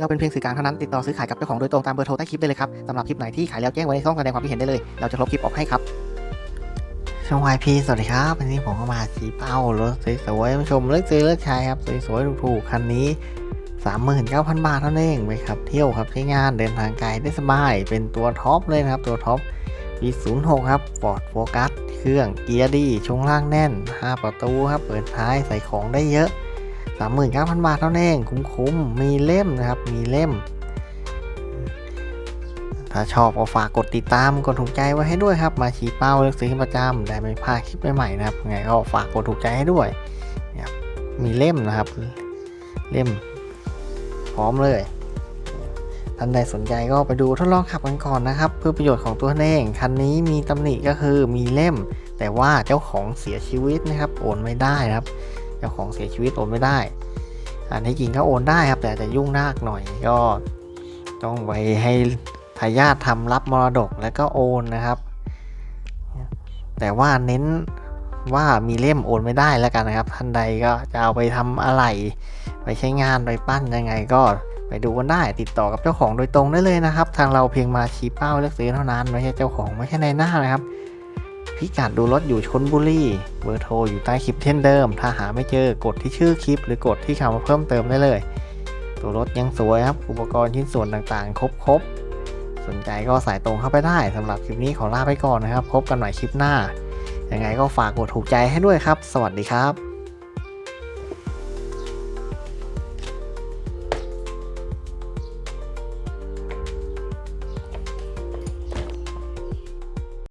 เราเป็นเพียงสื่อกลางเท่านั้นติดต่อซื้อขายกับเจ้าของโดยตรงตามเบอร์โทรใต้คลิปได้เลยครับสำหรับคลิปไหนที่ขายแล้วแจ้งไว้ในช่องแสดงความคิดเห็นได้เลย เราจะลบคลิปออกให้ครับช่องวายพีสวัสดีครับวันนี้ผมก็มาชี้เป้ารถสวยๆมาชมเลือกซื้อเลือกใช้ครับสวยๆถูกๆคันนี้ 39,000 บาทเท่านั้นเองไปครับเที่ยวครับใช้งานเดินทางไกลได้สบาย เป็นตัวท็อปเลยนะครับตัวท็อป V06 ครับฟอร์ดโฟกัสเครื่องเกียร์ดีช่วงล่างแน่น 5 ประตูครับเปิดท้ายใส่ของได้เยอะ 39,000 บาทเท่านั้นเองคุ้มๆ มีเล่มนะครับ มีเล่ม ถ้าชอบก็ฝากกดติดตาม กดถูกใจไว้ให้ด้วยครับ มาชี้เป้าเลือกซื้อประจำได้ไม่พลาดคลิปใหม่ๆนะครับ ไงก็ฝากกดถูกใจให้ด้วยนี่ยครับมีเล่มนะครับ เล่ม พร้อมเลยท่านใดสนใจก็ไปดูทดลองขับกันก่อนนะครับ เพื่อประโยชน์ของตัวเองคันนี้มีตำหนิก็คือมีเล่ม แต่ว่าเจ้าของเสียชีวิตนะครับ โอนไม่ได้นะครับ เจ้าของเสียชีวิตโอนไม่ได้ อันที่จริงก็โอนได้ครับ แต่จะยุ่งยากหน่อยก็ต้องไปให้ทายาททำรับมรดกแล้วก็โอนนะครับ แต่ว่าเน้นว่ามีเล่มโอนไม่ได้แล้วกันนะครับ ท่านใดก็จะเอาไปทำอะไร ไปใช้งานไปปั้นยังไงก็ไปดูกันได้ติดต่อกับเจ้าของโดยตรงได้เลยนะครับ ทางเราเพียงมาชี้เป้าเลือกซื้อเท่านั้น ไม่ใช่เจ้าของไม่ใช่ในหน้านะครับ พิกัดดูรถอยู่ชนบุรี เบอร์โทรอยู่ใต้คลิปเช่นเดิม ถ้าหาไม่เจอกดที่ชื่อคลิป หรือกดที่คำว่าเพิ่มเติมได้เลย ตัวรถยังสวยครับ อุปกรณ์ชิ้นส่วนต่างๆครบครบๆ สนใจก็สายตรงเข้าไปได้สำหรับคลิปนี้ขอลาไปก่อนนะครับ พบกันใหม่คลิปหน้า ยังไงก็ฝากกดถูกใจให้ด้วยครับ สวัสดีครับ